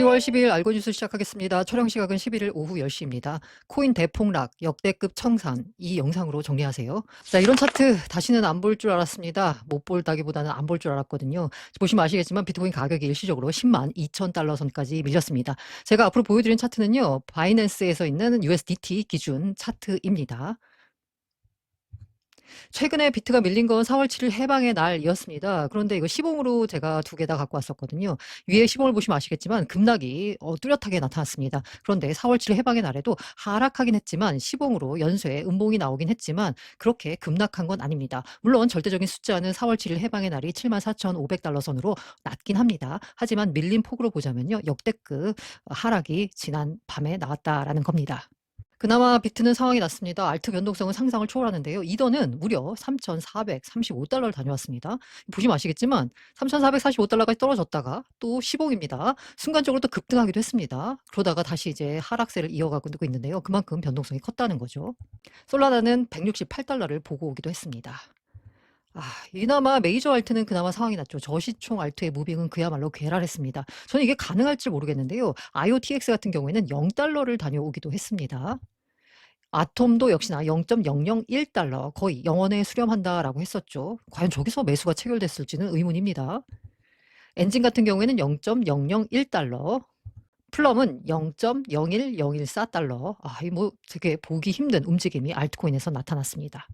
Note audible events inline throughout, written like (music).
10월 10일 알고 뉴스 시작하겠습니다. 촬영 시각은 11일 오후 10시입니다. 코인 대폭락, 역대급 청산 이 영상으로 정리하세요. 자, 이런 차트 다시는 안 볼 줄 알았습니다. 못 볼다기보다는 안 볼 줄 알았거든요. 보시면 아시겠지만 비트코인 가격이 일시적으로 10만 2천 달러 선까지 밀렸습니다. 제가 앞으로 보여드린 차트는요. 바이낸스에서 있는 USDT 기준 차트입니다. 최근에 비트가 밀린 건 4월 7일 해방의 날이었습니다. 그런데 이거 시봉으로 제가 두 개 다 갖고 왔었거든요. 위에 시봉을 보시면 아시겠지만 급락이 어, 뚜렷하게 나타났습니다. 그런데 4월 7일 해방의 날에도 하락하긴 했지만 시봉으로 연쇄 음봉이 나오긴 했지만 그렇게 급락한 건 아닙니다. 물론 절대적인 숫자는 4월 7일 해방의 날이 74,500달러 선으로 낮긴 합니다. 하지만 밀린 폭으로 보자면요. 역대급 하락이 지난 밤에 나왔다라는 겁니다. 그나마 비트는 상황이 났습니다. 알트 변동성은 상상을 초월하는데요. 이더는 무려 3,435달러를 다녀왔습니다. 보시면 아시겠지만 3,445달러까지 떨어졌다가 또 시봉입니다. 순간적으로 또 급등하기도 했습니다. 그러다가 다시 이제 하락세를 이어가고 있는데요. 그만큼 변동성이 컸다는 거죠. 솔라나는 168달러를 보고 오기도 했습니다. 아, 이나마 메이저 알트는 그나마 상황이 났죠. 저시총 알트의 무빙은 그야말로 괴랄했습니다. 저는 이게 가능할지 모르겠는데요. IOTX 같은 경우에는 0달러를 다녀오기도 했습니다. 아톰도 역시나 0.001달러 거의 영원에 수렴한다라고 했었죠. 과연 저기서 매수가 체결됐을지는 의문입니다. 엔진 같은 경우에는 0.001달러, 플럼은 0.01014달러. 아, 이뭐 되게 보기 힘든 움직임이 알트코인에서 나타났습니다.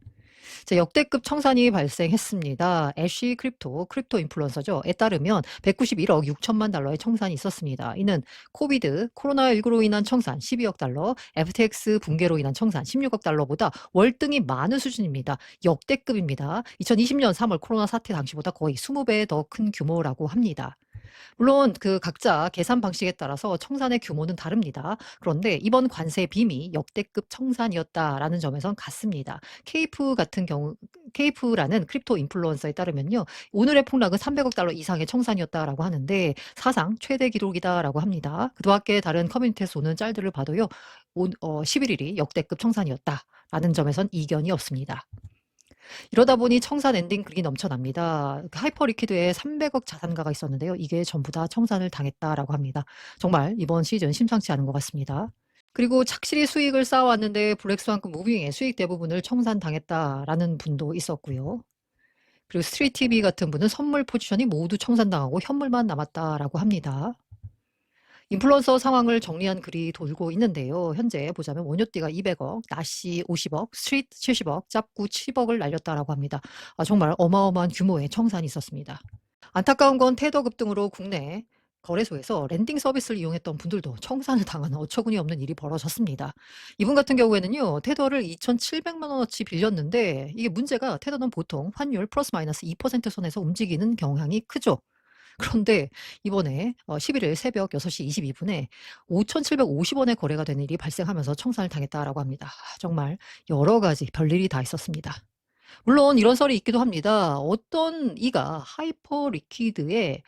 자, 역대급 청산이 발생했습니다. 애쉬 크립토, 크립토 인플루언서죠. 에 따르면 191억 6천만 달러의 청산이 있었습니다. 이는 코비드, 코로나19로 인한 청산 12억 달러, FTX 붕괴로 인한 청산 16억 달러보다 월등히 많은 수준입니다. 역대급입니다. 2020년 3월 코로나 사태 당시보다 거의 20배 더 큰 규모라고 합니다. 물론 그 각자 계산 방식에 따라서 청산의 규모는 다릅니다. 그런데 이번 관세 빔이 역대급 청산이었다라는 점에선 같습니다. 케이프 같은 경우 케이프라는 크립토 인플루언서에 따르면요. 오늘의 폭락은 300억 달러 이상의 청산이었다라고 하는데 사상 최대 기록이다라고 합니다. 그 밖에 다른 커뮤니티에서 오는 짤들을 봐도요. 오, 어, 11일이 역대급 청산이었다라는 점에선 이견이 없습니다. 이러다 보니 청산 엔딩 글이 넘쳐납니다. 그 하이퍼 리퀴드에 300억 자산가가 있었는데요. 이게 전부 다 청산을 당했다라고 합니다. 정말 이번 시즌 심상치 않은 것 같습니다. 그리고 착실히 수익을 쌓아왔는데 블랙스완급 무빙의 수익 대부분을 청산당했다라는 분도 있었고요. 그리고 스트리트 TV 같은 분은 선물 포지션이 모두 청산당하고 현물만 남았다라고 합니다. 인플루언서 상황을 정리한 글이 돌고 있는데요. 현재 보자면 원효띠가 200억, 나시 50억, 스트리트 70억, 짭구 10억을 날렸다라고 합니다. 아, 정말 어마어마한 규모의 청산이 있었습니다. 안타까운 건 테더 급등으로 국내 거래소에서 랜딩 서비스를 이용했던 분들도 청산을 당하는 어처구니 없는 일이 벌어졌습니다. 이분 같은 경우에는요, 테더를 2,700만 원어치 빌렸는데 이게 문제가 테더는 보통 환율 플러스 마이너스 2% 선에서 움직이는 경향이 크죠. 그런데 이번에 어 11일 새벽 6시 22분에 5,750원에 거래가 된 일이 발생하면서 청산을 당했다라고 합니다. 아, 정말 여러 가지 별일이 다 있었습니다. 물론 이런 설이 있기도 합니다. 어떤 이가 하이퍼 리퀴드에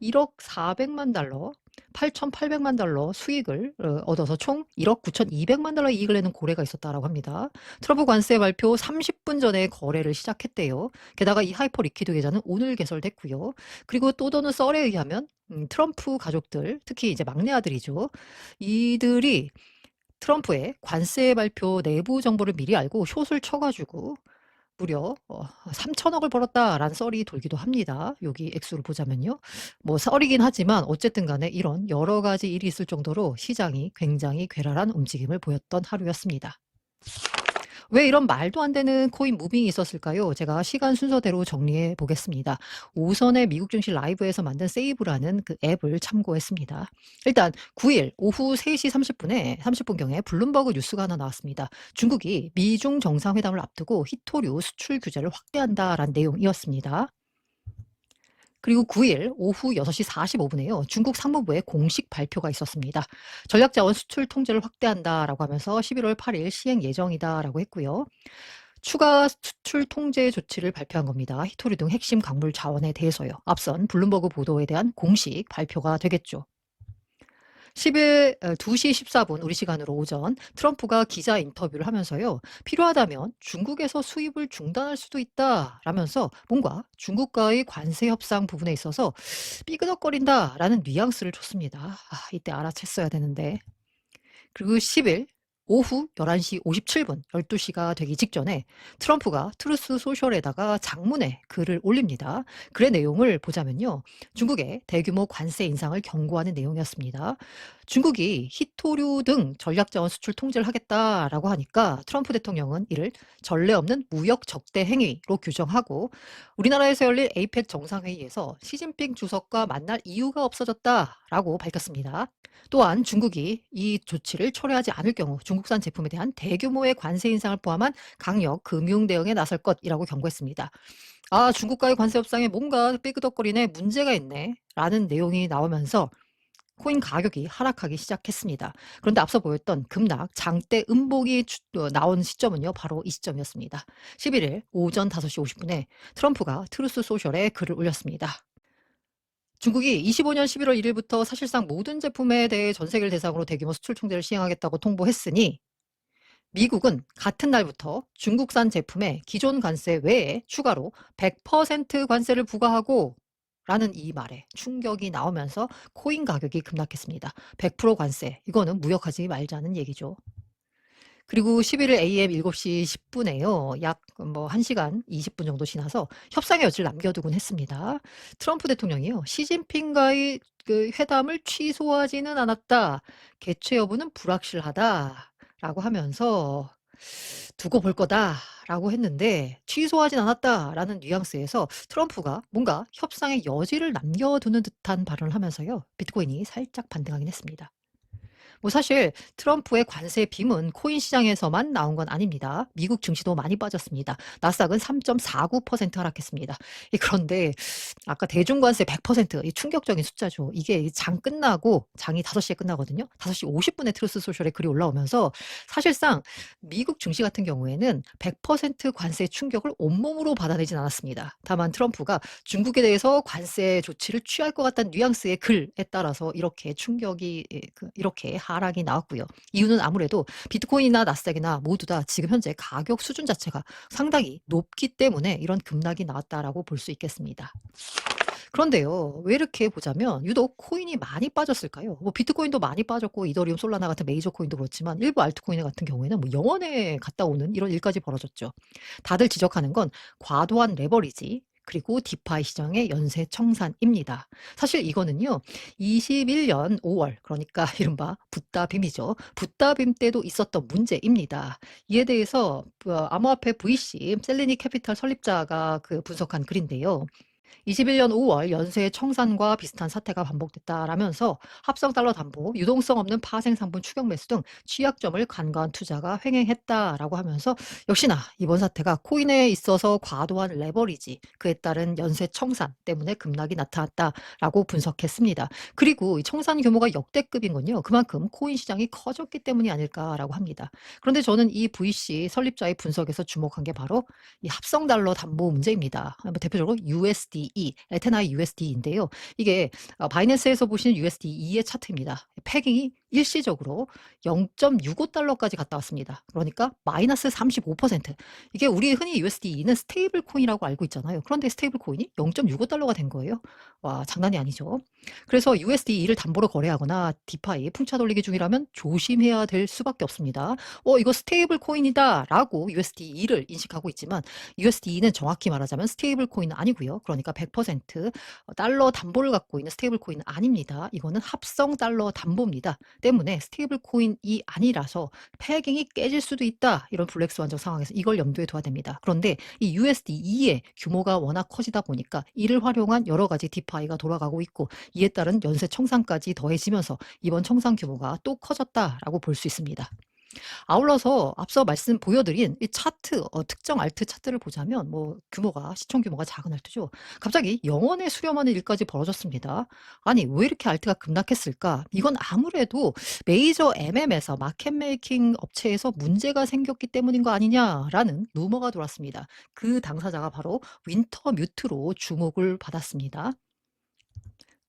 1억 400만 달러 8,800만 달러 수익을 어, 얻어서 총 1억 9,200만 달러 이익을 내는 고래가 있었다라고 합니다. 트럼프 관세 발표 30분 전에 거래를 시작했대요. 게다가 이 하이퍼 리퀴드 계좌는 오늘 개설됐고요. 그리고 또 도는 썰에 의하면 음, 트럼프 가족들, 특히 이제 막내 아들이죠. 이들이 트럼프의 관세 발표 내부 정보를 미리 알고 숏을 쳐가지고 무려 어 3천억을 벌었다라는 썰이 돌기도 합니다. 여기 액수를 보자면요. 뭐 썰이긴 하지만 어쨌든 간에 이런 여러 가지 일이 있을 정도로 시장이 굉장히 괴랄한 움직임을 보였던 하루였습니다. 왜 이런 말도 안 되는 코인 무빙이 있었을까요? 제가 시간 순서대로 정리해 보겠습니다. 오선의 미국 증시 라이브에서 만든 세이브라는 그 앱을 참고했습니다. 일단 9일 오후 3시 30분에 30분경에 블룸버그 뉴스가 하나 나왔습니다. 중국이 미중 정상회담을 앞두고 히토류 수출 규제를 확대한다라는 내용이었습니다. 그리고 9일 오후 6시 45분에요. 중국 상무부의 공식 발표가 있었습니다. 전략자원 수출 통제를 확대한다라고 하면서 11월 8일 시행 예정이다라고 했고요. 추가 수출 통제 조치를 발표한 겁니다. 히토리 등 핵심 광물 자원에 대해서요. 앞선 블룸버그 보도에 대한 공식 발표가 되겠죠. 10일 2시 14분 우리 시간으로 오전 트럼프가 기자 인터뷰를 하면서요. 필요하다면 중국에서 수입을 중단할 수도 있다라면서 뭔가 중국과의 관세 협상 부분에 있어서 삐그덕거린다라는 뉘앙스를 줬습니다. 아, 이때 알아챘어야 되는데. 그리고 10일 오후 11시 57분 12시가 되기 직전에 트럼프가 트루스 소셜에다가 장문의 글을 올립니다. 글의 내용을 보자면요. 중국의 대규모 관세 인상을 경고하는 내용이었습니다. 중국이 히토류 등 전략자원 수출 통제를 하겠다라고 하니까 트럼프 대통령은 이를 전례 없는 무역 적대 행위로 규정하고 우리나라에서 열릴 에이펙 정상회의에서 시진핑 주석과 만날 이유가 없어졌다라고 밝혔습니다. 또한 중국이 이 조치를 철회하지 않을 경우 중국산 제품에 대한 대규모의 관세 인상을 포함한 강력 금융 대응에 나설 것이라고 경고했습니다. 아, 중국과의 관세 협상에 뭔가 삐그덕거리네 문제가 있네 라는 내용이 나오면서 코인 가격이 하락하기 시작했습니다. 그런데 앞서 보였던 급락 장대 음봉이 주- 어, 나온 시점은요. 바로 이 시점이었습니다. 11일 오전 5시 50분에 트럼프가 트루스 소셜에 글을 올렸습니다. 중국이 25년 11월 1일부터 사실상 모든 제품에 대해 전 세계를 대상으로 대규모 수출 통제를 시행하겠다고 통보했으니 미국은 같은 날부터 중국산 제품에 기존 관세 외에 추가로 100% 관세를 부과하고 라는 이 말에 충격이 나오면서 코인 가격이 급락했습니다. 100% 관세. 이거는 무역하지 말자는 얘기죠. 그리고 11일 AM 7시 10분에요. 약 뭐 1시간 20분 정도 지나서 협상의 여지를 남겨두곤 했습니다. 트럼프 대통령이요. 시진핑과의 그 회담을 취소하지는 않았다. 개최 여부는 불확실하다 라고 하면서 두고 볼 거다라고 했는데 취소하진 않았다라는 뉘앙스에서 트럼프가 뭔가 협상의 여지를 남겨두는 듯한 발언을 하면서요. 비트코인이 살짝 반등하긴 했습니다. 뭐 사실 트럼프의 관세 빔은 코인 시장에서만 나온 건 아닙니다. 미국 증시도 많이 빠졌습니다. 나스닥은 3.49% 하락했습니다. 이 그런데 아까 대중관세 100%이 충격적인 숫자죠. 이게 장 끝나고 장이 5시에 끝나거든요. 5시 50분에 트루스 소셜에 글이 올라오면서 사실상 미국 증시 같은 경우에는 100% 관세 충격을 온몸으로 받아내진 않았습니다. 다만 트럼프가 중국에 대해서 관세 조치를 취할 것 같다는 뉘앙스의 글에 따라서 이렇게 충격이 예, 그 이렇게 하 락이 나왔고요. 이유는 아무래도 비트코인이나 나스닥이나 모두 다 지금 현재 가격 수준 자체가 상당히 높기 때문에 이런 급락이 나왔다라고 볼 수 있겠습니다. 그런데요, 왜 이렇게 보자면 유독 코인이 많이 빠졌을까요? 뭐 비트코인도 많이 빠졌고 이더리움, 솔라나 같은 메이저 코인도 그렇지만 일부 알트코인 같은 경우에는 뭐 영원에 갔다 오는 이런 일까지 벌어졌죠. 다들 지적하는 건 과도한 레버리지, 그리고 디파이 시장의 연쇄 청산입니다. 사실 이거는요. 21년 5월 그러니까 (laughs) 이른바 붓다빔이죠. 붓다빔 때도 있었던 문제입니다. 이에 대해서 어, 암호화폐 VC 셀리니 캐피탈 설립자가 그 분석한 글인데요. 21년 5월 연쇄 청산과 비슷한 사태가 반복됐다라면서 합성 달러 담보, 유동성 없는 파생 상품 추격 매수 등 취약점을 간과한 투자가 횡행했다라고 하면서 역시나 이번 사태가 코인에 있어서 과도한 레버리지, 그에 따른 연쇄 청산 때문에 급락이 나타났다라고 분석했습니다. 그리고 이 청산 규모가 역대급인 건요. 그만큼 코인 시장이 커졌기 때문이 아닐까라고 합니다. 그런데 저는 이 VC 설립자의 분석에서 주목한 게 바로 이 합성 달러 담보 문제입니다. 뭐 대표적으로 USDE, 에테나이 USD인데요. 이게 어, 바이낸스에서 보시는 USDE의 차트입니다. 패깅이 일시적으로 0.65달러까지 갔다 왔습니다. 그러니까 마이너스 35%. 이게 우리 흔히 USDE는 스테이블 코인이라고 알고 있잖아요. 그런데 스테이블 코인이 0.65달러가 된 거예요. 와, 장난이 아니죠. 그래서 USDE를 담보로 거래하거나 디파이 풍차 돌리기 중이라면 조심해야 될 수밖에 없습니다. 어, 이거 스테이블 코인이다라고 USDE를 인식하고 있지만 USDE는 정확히 말하자면 스테이블 코인은 아니고요. 그러니까 100% 달러 담보를 갖고 있는 스테이블 코인은 아닙니다. 이거는 합성 달러 담보입니다. 때문에 스테이블 코인이 아니라서 패깅이 깨질 수도 있다. 이런 블랙스완적 상황에서 이걸 염두에 둬야 됩니다. 그런데 이 USDE의 규모가 워낙 커지다 보니까 이를 활용한 여러 가지 디파이가 돌아가고 있고 이에 따른 연쇄 청산까지 더해지면서 이번 청산 규모가 또 커졌다라고 볼 수 있습니다. 아울러서 앞서 말씀 보여드린 이 차트, 어, 특정 알트 차트를 보자면 뭐 규모가 시총 규모가 작은 알트죠. 갑자기 영원에 수렴하는 일까지 벌어졌습니다. 아니 왜 이렇게 알트가 급락했을까? 이건 아무래도 메이저 MM에서 마켓 메이킹 업체에서 문제가 생겼기 때문인 거 아니냐라는 루머가 돌았습니다. 그 당사자가 바로 윈터 뮤트로 주목을 받았습니다.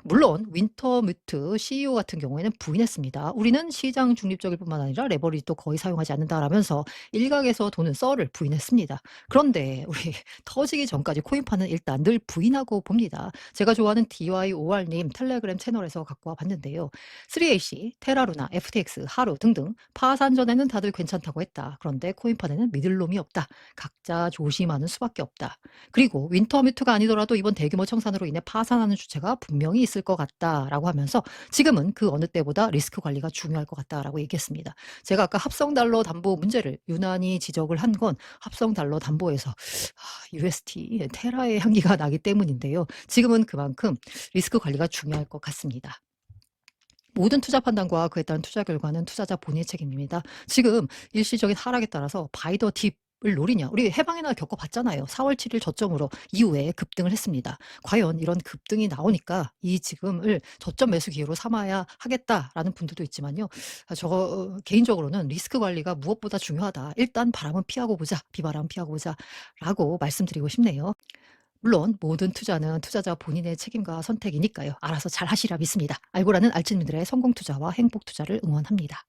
물론 윈터뮤트 CEO 같은 경우에는 부인했습니다. "우리는 시장 중립적일 뿐만 아니라 레버리지도 거의 사용하지 않는다."라면서 일각에서 도는 썰을 부인했습니다. 그런데 우리 (laughs) 터지기 전까지 코인파는 일단 늘 부인하고 봅니다. 제가 좋아하는 DYOR님 텔레그램 채널에서 갖고 와 봤는데요. 3AC, 테라루나, FTX, 하루 등등 파산 전에는 다들 괜찮다고 했다. 그런데 코인파에는 믿을 놈이 없다. 각자 조심하는 수밖에 없다. 그리고 윈터뮤트가 아니더라도 이번 대규모 청산으로 인해 파산하는 주체가 분명히 있을 것 같다라고 하면서 지금은 그 어느 때보다 리스크 관리가 중요할 것 같다라고 얘기했습니다. 제가 아까 합성 달러 담보 문제를 유난히 지적을 한 건 합성 달러 담보에서 아, UST 테라의 향기가 (laughs) 나기 때문인데요. 지금은 그만큼 리스크 관리가 중요할 것 같습니다. 모든 투자 판단과 그에 따른 투자 결과는 투자자 본인의 책임입니다. 지금 일시적인 하락에 따라서 바이 더 딥을 노리냐? 우리 해방이나 겪어봤잖아요. 4월 7일 저점으로 이후에 급등을 했습니다. 과연 이런 급등이 나오니까 이 지금을 저점 매수 기회로 삼아야 하겠다라는 분들도 있지만요. 아, 저 어, 개인적으로는 리스크 관리가 무엇보다 중요하다. 일단 바람은 피하고 보자. 비바람 피하고 보자라고 말씀드리고 싶네요. 물론 모든 투자는 투자자 본인의 책임과 선택이니까요. 알아서 잘 하시라 믿습니다. 알고라는 알찐민들의 성공 투자와 행복 투자를 응원합니다.